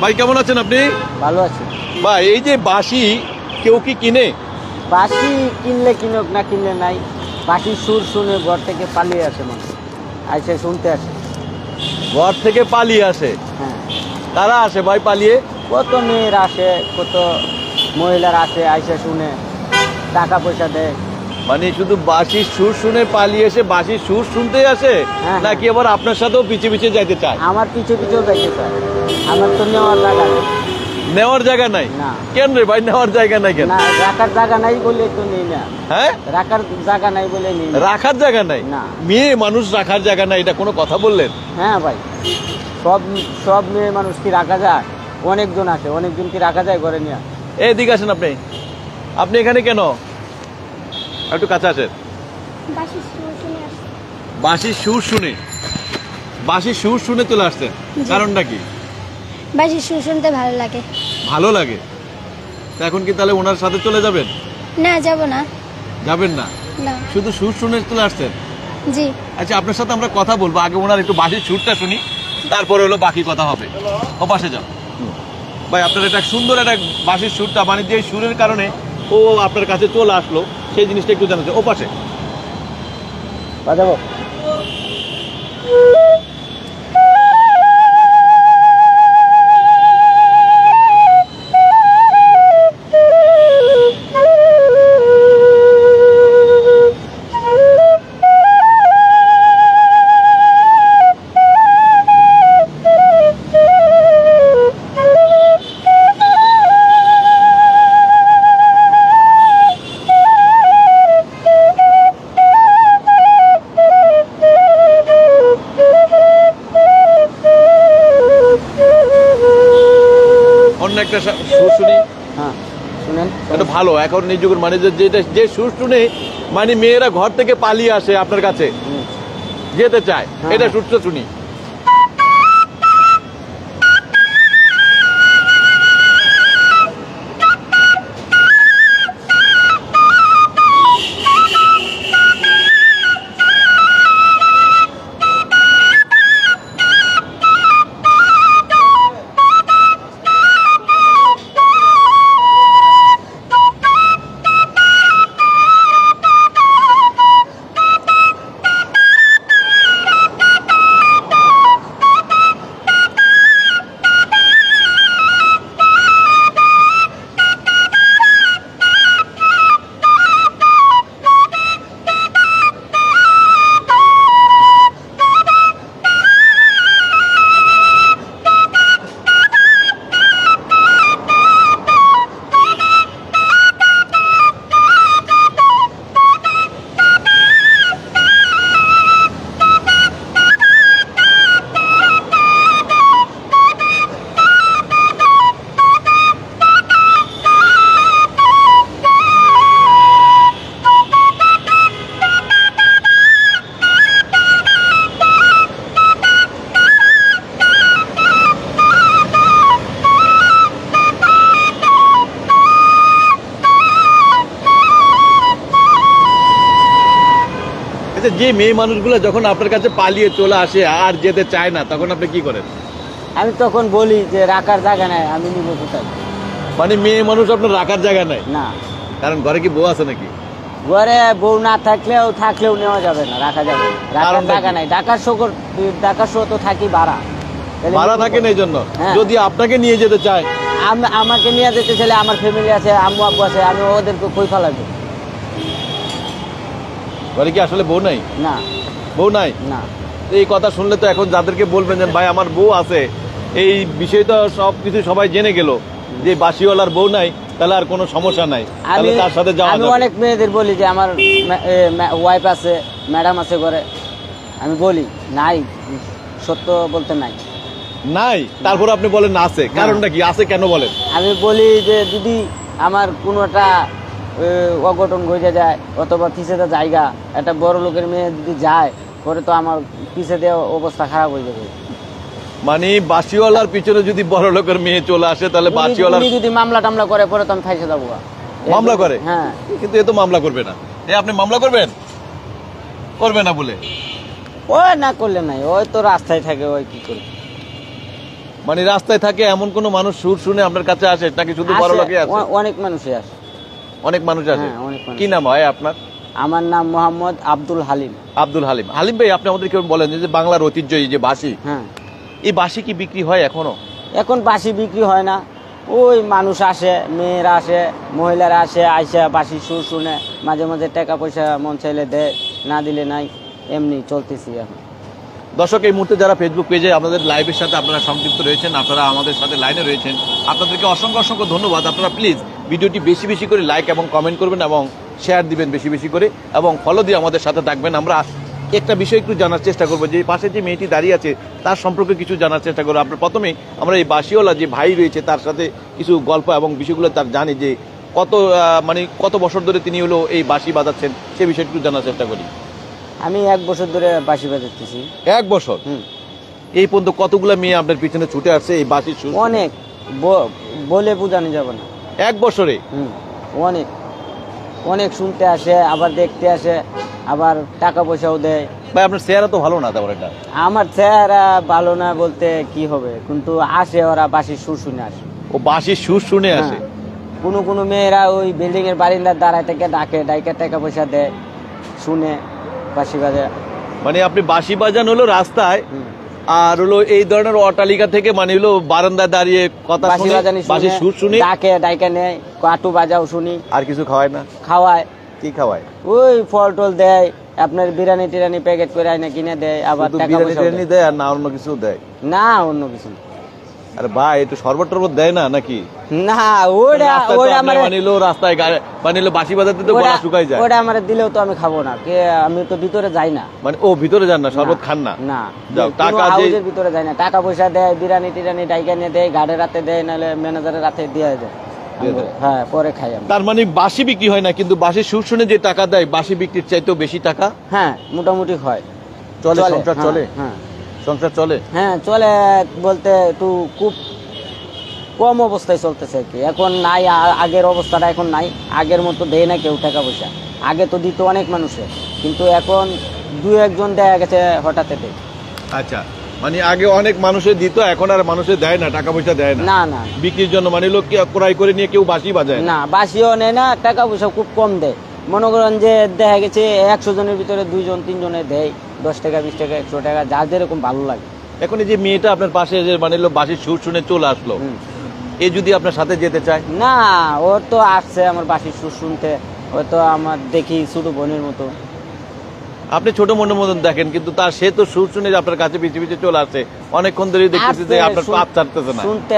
ভাই কেমন আছেন আপনি? ভালো আছে। ভাই এই যে বাঁশি কেউ কি কিনে? বাসি কিনলে কিনুক না কিনলে নাই। বাকি সুর শুনে ঘর থেকে পালিয়ে আসে মানুষ আইসে শুনতে আসে। ঘর থেকে পালিয়ে আসে? হ্যাঁ। কারা আসে ভাই পালিয়ে? কত মেয়ের আসে কত মহিলার আসে আইসে শুনে। টাকা পয়সা দেয়। মানে শুধু বাঁশির সুর শুনে পালিয়ে এসে বাঁশির সুর শুনতে আসে হ্যাঁ। নাকি আবার আপনার সাথেও পিছে পিছে যাইতে চায়? আমার পিছু পিছু যাইতে চায়। আমার তো নেওয়ার জায়গা নেই। নেওয়ার জায়গা নাই? কেন রে ভাই নেওয়ার জায়গা নাই কেন? রাখার জায়গা নাই বলে তো নেই না। হ্যাঁ? রাখার জায়গা নাই বলে নেই। রাখার জায়গা নাই? না। মেয়ে মানুষ রাখার জায়গা নাই এটা কোনো কথা বললেন? হ্যাঁ ভাই। সব সব মেয়ে মানুষ কি রাখা যায়? অনেকজন আছে অনেকজন কি রাখা যায় ঘরে নিয়ে? এদিকে আসেন আপনি। আপনি এখানে কেন? একটু কাছে আসেন। বাঁশির সুর শুনে বাঁশির সুর শুনে। চলে আসছেন। কারণটা কি? বাসি সুর শুনতে ভালো লাগে। ভালো লাগে? তা এখন কি তাহলে ওনার সাথে চলে যাবেন? না যাব না। যাবেন না? না। শুধু সুর শুনে চলে আসছেন? জি। আচ্ছা আপনার সাথে আমরা কথা বলব। আগে ওনার একটু বাঁশির সুরটা শুনি। তারপরে হলো বাকি কথা হবে। ও পাশে যাও। ভাই আপনার এটা সুন্দর একটা বাঁশির সুরটা। মানে যে সুরের কারণে ও আপনার কাছে চলে আসলো সেই জিনিসটা একটু জানাচ্ছে ও পাশে। অন্য একটা সুর শুনি। হ্যাঁ শুনেন। এটা ভালো এখন এই যুগের মানে যে- যেটা যে সুর শুনে মানে মেয়েরা ঘর থেকে পালিয়ে আসে আপনার কাছে। যেতে চায় হ্যাঁ, এটা হ্যাঁ। সুরটা শুনি। আচ্ছা যে মেয়ে মানুষগুলো যখন আপনার কাছে পালিয়ে চলে আসে আর যেতে চায় না তখন আপনি কি করেন? আমি তখন বলি যে রাখার জায়গা নাই আমি নিব কোথায়? মানে মেয়ে মানুষ আপনার রাখার জায়গা নাই? না। কারণ ঘরে কি বউ আছে নাকি? ঘরে বউ না থাকলেও থাকলেও নেওয়া যাবে না রাখা যাবে না। রাখার জায়গা? নাই। ঢাকার শো ঢাকার শো তো থাকি ভাড়া। ভাড়া থাকেন এই জন্য? হ্যাঁ। যদি আপনাকে নিয়ে যেতে চায়? আমাকে নিয়ে যেতে চাইলে আমার ফ্যামিলি আছে আম্মু আব্বু আছে আমি ওদেরকে কই ফেলাবো ঘরে কি আসলে বউ নাই? না। বউ নাই? না। এই কথা শুনলে তো এখন যাদেরকে বলবেন যে ভাই আমার বউ আছে। এই বিষয়টা সব কিছু সবাই জেনে গেল যে বাসিওয়ালার বউ নাই তাহলে আর কোনো সমস্যা নাই। আমি তাহলে তার সাথে যাওয়া আমি অনেক মেয়েদের বলি যে আমার ওয়াইফ আছে ম্যাডাম আছে ঘরে। আমি বলি নাই সত্য বলতে নাই। নাই? তারপর আপনি বলেন না আছে। কারণটা কি? আছে কেন বলেন? আমি বলি যে যদি আমার কোনো একটা এ, অঘটন ঘটে যায় অথবা পিছেতে জায়গা। একটা বড় লোকের মেয়ে যদি যায় পরে তো আমার পিছে দেওয়া অবস্থা খারাপ হয়ে যাবে। মানে বাসিওয়ালার পিছনে যদি বড় লোকের মেয়ে চলে আসে তাহলে বাসিওয়ালার যদি মামলা টামলা করে পরে তো আমি ফাইসে যাব মামলা করে? হ্যাঁ। কিন্তু এ তো মামলা করবে না। এ আপনি মামলা করবেন? করবে না বলে? ওই না করলে নাই ওই তো রাস্তায় থাকে ওই কি করবে? মানে রাস্তায় থাকে এমন কোনো মানুষ সুর শুনে আপনার কাছে আসে নাকি শুধু বড় আসে, লোকে অ- অনেক মানুষই আসে। অনেক মানুষ আছে। হ্যাঁ, কি নাম হয় আপনার? আমার নাম মোহাম্মদ আব্দুল হালিম। আব্দুল হালিম। হালিম ভাই আপনি আমাদের কেউ বলেন যে বাংলার ঐতিহ্য এই যে বাসি হ্যাঁ। এই বাসি কি বিক্রি হয় এখনও? এখন বাসি বিক্রি হয় না। ওই মানুষ আসে মেয়েরা আসে মহিলারা আসে আইসা বাসি সুর শুনে মাঝে মাঝে টাকা পয়সা মন চাইলে দেয় না দিলে নাই এমনি চলতেছি এখন। দর্শক এই মুহূর্তে যারা ফেসবুক পেজে আমাদের লাইভের সাথে আপনারা সংযুক্ত রয়েছেন আপনারা আমাদের সাথে লাইনে রয়েছেন আপনাদেরকে অসংখ্য অসংখ্য ধন্যবাদ। আপনারা প্লিজ ভিডিওটি বেশি বেশি করে লাইক এবং কমেন্ট করবেন এবং শেয়ার দিবেন বেশি বেশি করে এবং ফলো দিয়ে আমাদের সাথে থাকবেন। আমরা একটা বিষয় একটু জানার চেষ্টা করব যে পাশে যে মেয়েটি দাঁড়িয়ে আছে তার সম্পর্কে কিছু জানার চেষ্টা করব। আপনার প্রথমেই আমরা এই বাসিওয়ালা যে ভাই রয়েছে তার সাথে কিছু গল্প এবং বিষয়গুলো তার জানি যে কত মানে কত বছর ধরে তিনি হলো এই বাঁশি বাজাচ্ছেন সে বিষয়ে একটু জানার চেষ্টা করি। আমি এক বছর ধরে বাসি বাজাতেছি এক বছর? হুম। এই পর্যন্ত কতগুলো মেয়ে আপনার পিছনে ছুটে আসছে এই বাসির অনেক। বলে বোঝানো যাবে না। এক বছরে? অনেক অনেক শুনতে আসে আবার দেখতে আসে আবার টাকা পয়সাও দেয়। ভাই আপনার চেহারা তো ভালো না তারপর এটা আমার চেহারা ভালো না বলতে কি হবে? কিন্তু আসে ওরা বাসির সুর শুনে আসে। ও বাসির সুর শুনে আসে? হ্যাঁ। কোনো কোনো মেয়েরা ওই বিল্ডিং এর বারিন্দার দাঁড়ায় থেকে ডাকে ডাইকে টাকা পয়সা দেয় শুনে বাসি বাজে মানে আপনি বাসি বাজান হলো রাস্তায়। আর হলো এই ধরনের অট্টালিকা থেকে মানে হলো বারান্দায় দাঁড়িয়ে কথা বাসি শুনে বাসির সুর শুনে। ডাকে ডাইকে নেয় কাটু বাজাও শুনি। আর কিছু খাওয়ায় না? খাওয়ায়। কি খাওয়ায়? ওই ফল টল দেয় আপনার বিরিয়ানি টিরানি প্যাকেট করে আইনা কিনে দেয় আবার টাকা পয়সা দেয় আর না অন্য কিছু দেয়? না অন্য কিছু না। আরে ভাই একটু শরবত টরবত দেয় না নাকি? না ওটা ওটা আমার হলো রাস্তায় গা- মানে হলো বাসি বাজাতে তো গলা শুকাই যায়। ওটা আমার দিলেও তো আমি খাব না কে আমি তো ভিতরে যাই না। মানে ও ভিতরে যান না শরবত খান না? না। যাও, টাকা যে- ভিতরে যায় না টাকা পয়সা দেয় বিরিয়ানি টিরানি ডাইকা নিয়ে দেয় গাড়ি রাতে দেয় নাহলে ম্যানেজারের রাতে দিয়ে দেয়। হ্যাঁ পরে খাই তার মানে বাসি বিক্রি হয় না কিন্তু বাসির সুর শুনে যে টাকা দেয় বাসি বিক্রির চাইতেও বেশি টাকা? হ্যাঁ মোটামুটি হয়। চলে সংসার হ্যাঁ, চলে? হ্যাঁ। সংসার চলে? হ্যাঁ চলে বলতে একটু খুব কম অবস্থায় চলতেছে আর কি। এখন নাই আগের অবস্থাটা এখন নাই। আগের মতো দেয় না কেউ টাকা পয়সা। আগে তো দিত অনেক মানুষে কিন্তু এখন দু একজন দেখা গেছে হঠাৎ দেয় আচ্ছা মানে আগে অনেক মানুষের দিত এখন আর মানুষের দেয় না টাকা পয়সা দেয় না। না না বিক্রির জন্য মানে লোক কি ক্রয় করে নিয়ে কেউ বাসি বাজায় না। না বাসিও নেয় না টাকা পয়সা খুব কম দেয়। মনে করেন যে দেখা গেছে একশো জনের ভিতরে দুইজন তিনজনে দেয়। দশ টাকা বিশ টাকা একশো টাকা যার যেরকম ভালো লাগে। এখন এই যে মেয়েটা আপনার পাশে যে মানে বাসির সুর শুনে চলে আসলো এ যদি আপনার সাথে যেতে চায়? না ওর তো আসছে আমার বাসির সুর শুনতে ও তো আমার দেখি ছোট বোনের মতো। আপনি ছোট মনের মতন দেখেন কিন্তু তার সে তো সুর শুনে আপনার কাছে পিছিয়ে পিছিয়ে চলে আসে অনেকক্ষণ ধরে দেখতেছি যে আপনার পাপ ছাড়তেছে না। শুনতে